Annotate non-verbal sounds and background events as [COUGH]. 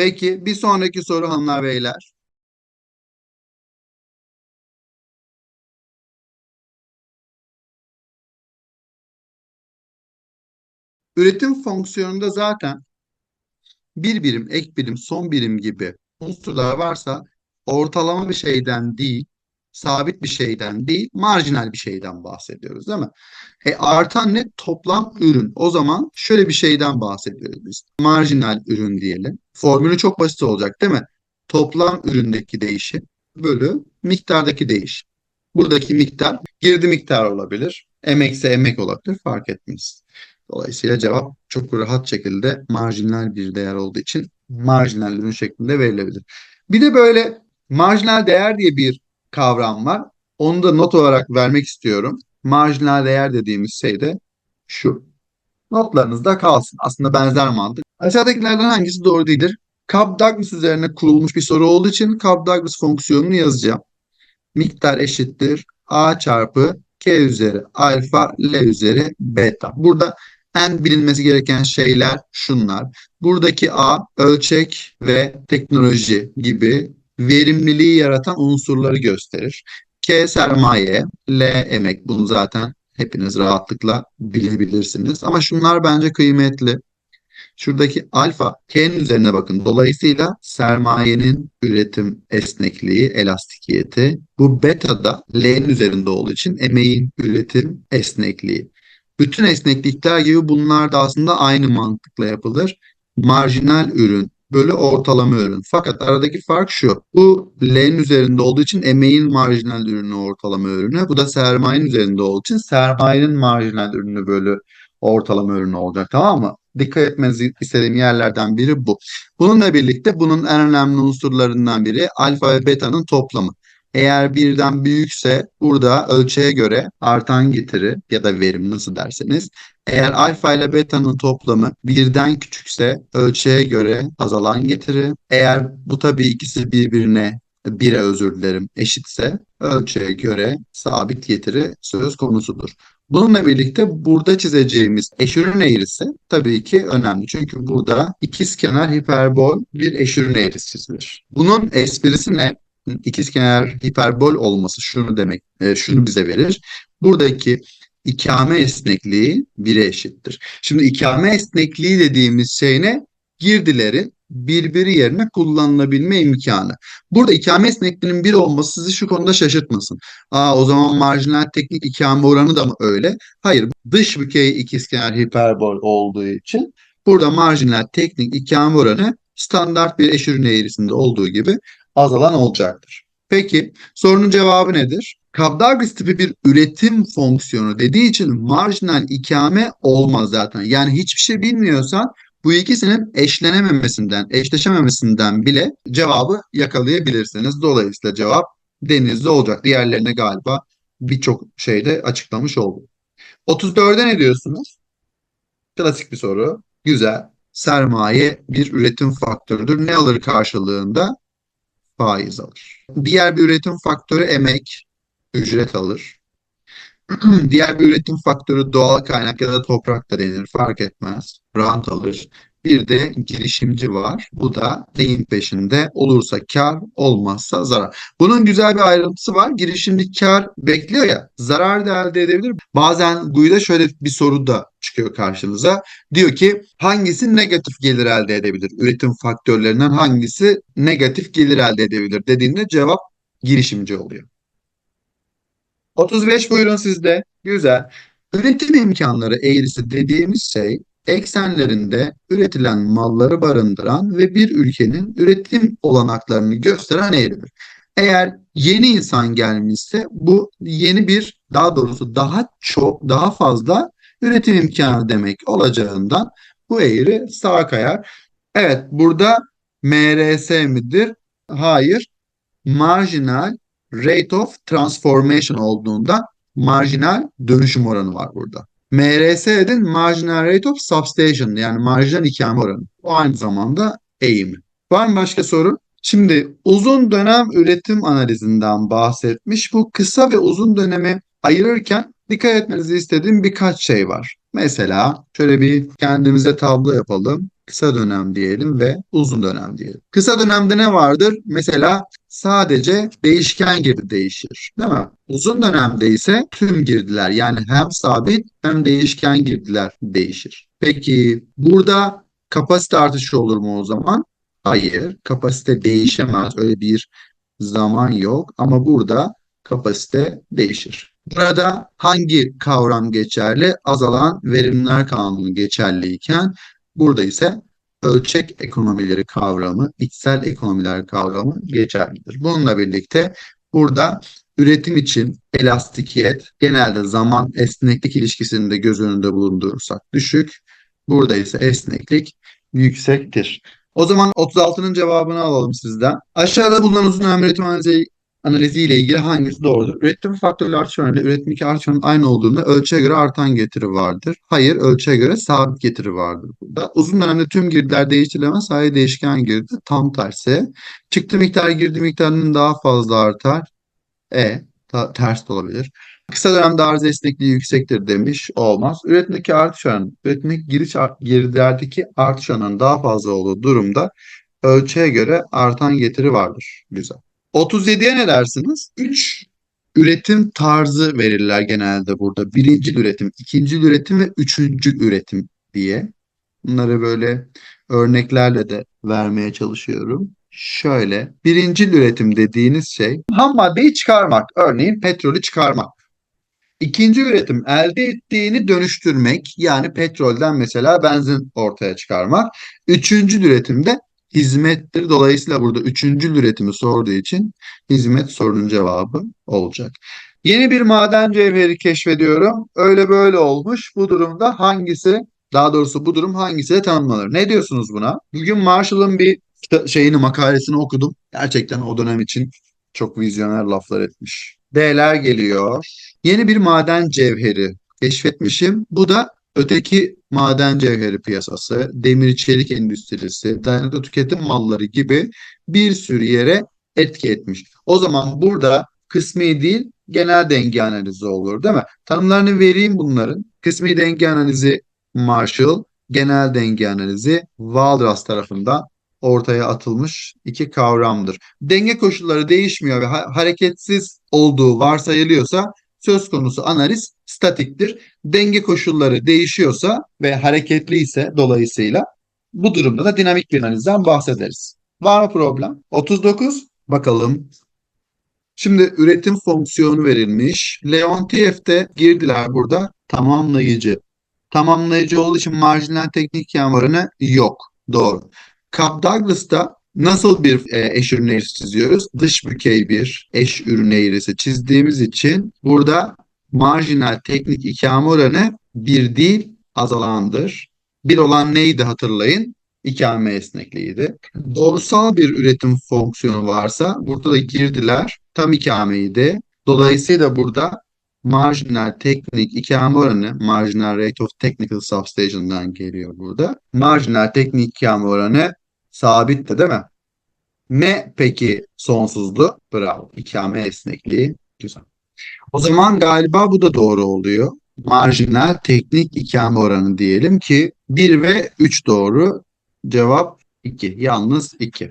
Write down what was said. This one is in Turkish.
Peki bir sonraki soru hanımlar beyler. Üretim fonksiyonunda zaten bir birim, ek birim, son birim gibi unsurlar varsa ortalama bir şeyden değil, sabit bir şeyden değil, marjinal bir şeyden bahsediyoruz değil mi? E artan ne? Toplam ürün. O zaman şöyle bir şeyden bahsediyoruz biz. Marjinal ürün diyelim. Formülü çok basit olacak değil mi? Toplam üründeki değişim bölü miktardaki değişim. Buradaki miktar girdi miktar olabilir. Emekse emek olabilir fark etmez. Dolayısıyla cevap çok rahat şekilde marjinal bir değer olduğu için marjinal ürün şeklinde verilebilir. Bir de böyle marjinal değer diye bir kavram var. Onu da not olarak vermek istiyorum. Marjinal değer dediğimiz şey de şu. Notlarınızda kalsın. Aslında benzer mantık. Aşağıdakilerden hangisi doğru değildir? Cobb-Douglas üzerine kurulmuş bir soru olduğu için Cobb-Douglas fonksiyonunu yazacağım. Miktar eşittir A çarpı K üzeri alfa L üzeri beta. Burada en bilinmesi gereken şeyler şunlar. Buradaki A ölçek ve teknoloji gibi verimliliği yaratan unsurları gösterir. K sermaye, L emek. Bunu zaten hepiniz rahatlıkla bilebilirsiniz. Ama şunlar bence kıymetli. Şuradaki alfa K'nin üzerine bakın. Dolayısıyla sermayenin üretim esnekliği, elastikiyeti. Bu beta da L'nin üzerinde olduğu için emeğin üretim esnekliği. Bütün esneklikler gibi bunlar da aslında aynı mantıkla yapılır. Marjinal ürün bölü ortalama ürün. Fakat aradaki fark şu. Bu L'nin üzerinde olduğu için emeğin marjinal ürünü ortalama ürünü. Bu da sermayenin üzerinde olduğu için sermayenin marjinal ürünü bölü ortalama ürünü olacak. Tamam mı? Dikkat etmenizi istediğim yerlerden biri bu. Bununla birlikte bunun en önemli unsurlarından biri alfa ve beta'nın toplamı. Eğer birden büyükse burada ölçeğe göre artan getiri ya da verim nasıl derseniz. Eğer alfa ile beta'nın toplamı birden küçükse ölçeğe göre azalan getiri. Eğer bu tabii ikisi birbirine bire özür dilerim eşitse ölçeğe göre sabit getiri söz konusudur. Bununla birlikte burada çizeceğimiz eşürün eğrisi tabii ki önemli. Çünkü burada ikizkenar hiperbol bir eşürün eğrisi çizilir. Bunun esprisi ne? İkizkenar hiperbol olması şunu demek, e, şunu bize verir. Buradaki ikame esnekliği 1'e eşittir. Şimdi ikame esnekliği dediğimiz şey ne? Girdilerin birbiri yerine kullanılabilme imkanı. Burada ikame esnekliğinin 1 olması sizi şu konuda şaşırtmasın. Aa o zaman marjinal teknik ikame oranı da mı öyle? Hayır. Dış bükey ikizkenar hiperbol olduğu için burada marjinal teknik ikame oranı standart bir eşürün eğrisinde olduğu gibi azalan olacaktır. Peki sorunun cevabı nedir? Kapdagris tipi bir üretim fonksiyonu dediği için marjinal ikame olmaz zaten. Yani hiçbir şey bilmiyorsan bu ikisinin eşlenememesinden, eşleşememesinden bile cevabı yakalayabilirsiniz. Dolayısıyla cevap denizde olacak. Diğerlerine galiba birçok şeyde açıklamış oldum. 34'e ne diyorsunuz? Klasik bir soru. Güzel. Sermaye bir üretim faktörüdür. Ne alır karşılığında? Faiz alır. Diğer bir üretim faktörü emek, ücret alır. [CLEARS THROAT] Diğer bir üretim faktörü doğal kaynak ya da toprak da denir fark etmez. Rant alır. Bir de girişimci var. Bu da neyin peşinde? Olursa kar, olmazsa zarar. Bunun güzel bir ayrıntısı var. Girişimci kar bekliyor ya, zarar da elde edebilir. Bazen GUI'da şöyle bir soru da çıkıyor karşınıza. Diyor ki hangisi negatif gelir elde edebilir? Üretim faktörlerinden hangisi negatif gelir elde edebilir dediğinde cevap girişimci oluyor. 35 buyurun sizde. Güzel. Üretim imkanları eğrisi dediğimiz şey eksenlerinde üretilen malları barındıran ve bir ülkenin üretim olanaklarını gösteren eğridir. Eğer yeni insan gelmişse bu yeni bir daha doğrusu daha çok daha fazla üretim imkanı demek olacağından bu eğri sağa kayar. Evet burada MRS midir? Hayır. Marginal Rate of Transformation olduğunda marjinal dönüşüm oranı var burada. MRS edin Marginal Rate of Substation yani marjinal ikame oranı. O aynı zamanda eğimi. Var mı başka soru? Şimdi uzun dönem üretim analizinden bahsetmiş. Bu kısa ve uzun dönemi ayırırken dikkat etmenizi istediğim birkaç şey var. Mesela şöyle bir kendimize tablo yapalım. Kısa dönem diyelim ve uzun dönem diyelim. Kısa dönemde ne vardır? Mesela sadece değişken girdi değişir. Değil mi? Uzun dönemde ise tüm girdiler yani hem sabit hem değişken girdiler değişir. Peki burada kapasite artışı olur mu o zaman? Hayır. Kapasite değişemez. Öyle bir zaman yok ama burada kapasite değişir. Burada hangi kavram geçerli? Azalan verimler kanunu geçerliyken burada ise ölçek ekonomileri kavramı, içsel ekonomiler kavramı geçerlidir. Bununla birlikte burada üretim için elastikiyet genelde zaman esneklik ilişkisini de göz önünde bulundurursak düşük. Burada ise esneklik yüksektir. O zaman 36'nın cevabını alalım sizden. Aşağıda bulunan uzun ömrü üretim analizi, analizi ile ilgili hangisi doğrudur? Üretim faktörlü artış oranı üretim iki artış aynı olduğunda ölçüye göre artan getiri vardır. Hayır, ölçüye göre sabit getiri vardır burada. Uzun dönemde tüm girdiler değiştirilemez, sadece değişken girdi. Tam tersi. Çıktı miktar girdi miktarının daha fazla artar. E, ta- ters de olabilir. Kısa dönemde arz esnekliği yüksektir demiş. Olmaz. Üretimdeki artış oranı, üretimdeki giriş girdilerdeki artış oranının daha fazla olduğu durumda ölçüye göre artan getiri vardır. Güzel. 37'ye ne dersiniz? 3 üretim tarzı verirler genelde burada. Birinci üretim, ikinci üretim ve üçüncü üretim diye. Bunları böyle örneklerle de vermeye çalışıyorum. Şöyle, birinci üretim dediğiniz şey ham maddeyi çıkarmak. Örneğin petrolü çıkarmak. İkinci üretim elde ettiğini dönüştürmek. Yani petrolden mesela benzin ortaya çıkarmak. Üçüncü üretimde hizmettir. Dolayısıyla burada üçüncü üretimi sorduğu için hizmet sorunun cevabı olacak. Yeni bir maden cevheri keşfediyorum. Öyle böyle olmuş. Bu durumda hangisi daha doğrusu bu durum hangisiyle tanımlanır? Ne diyorsunuz buna? Bugün Marshall'ın bir şeyini makalesini okudum. Gerçekten o dönem için çok vizyoner laflar etmiş. D'ler geliyor. Yeni bir maden cevheri keşfetmişim. Bu da öteki maden cevheri piyasası, demir çelik endüstrisi, dayanıklı tüketim malları gibi bir sürü yere etki etmiş. O zaman burada kısmi değil genel denge analizi olur değil mi? Tanımlarını vereyim bunların. Kısmi denge analizi Marshall, genel denge analizi Walras tarafından ortaya atılmış iki kavramdır. Denge koşulları değişmiyor ve ha- hareketsiz olduğu varsayılıyorsa söz konusu analiz statiktir. Denge koşulları değişiyorsa ve hareketli ise dolayısıyla bu durumda da dinamik bir analizden bahsederiz. Var mı problem? 39 bakalım. Şimdi üretim fonksiyonu verilmiş. Leontief'te girdiler burada tamamlayıcı. Tamamlayıcı olduğu için marjinal teknik yan oranı yok. Doğru. Cobb Douglas'ta nasıl bir e, eş ürün eğrisi çiziyoruz? Dış bükey bir eş ürün eğrisi çizdiğimiz için burada marjinal teknik ikame oranı bir değil azalandır. Bir olan neydi hatırlayın? İkame esnekliğiydi. Doğrusal bir üretim fonksiyonu varsa burada da girdiler tam ikameydi. Dolayısıyla burada marjinal teknik ikame oranı marjinal rate of technical substation'dan geliyor burada. Marjinal teknik ikame oranı sabitti değil mi? Ne peki sonsuzdu? Bravo. İkame esnekliği. Güzel. O zaman galiba bu da doğru oluyor. Marjinal teknik ikame oranı diyelim ki 1 ve 3 doğru. Cevap 2. Yalnız 2.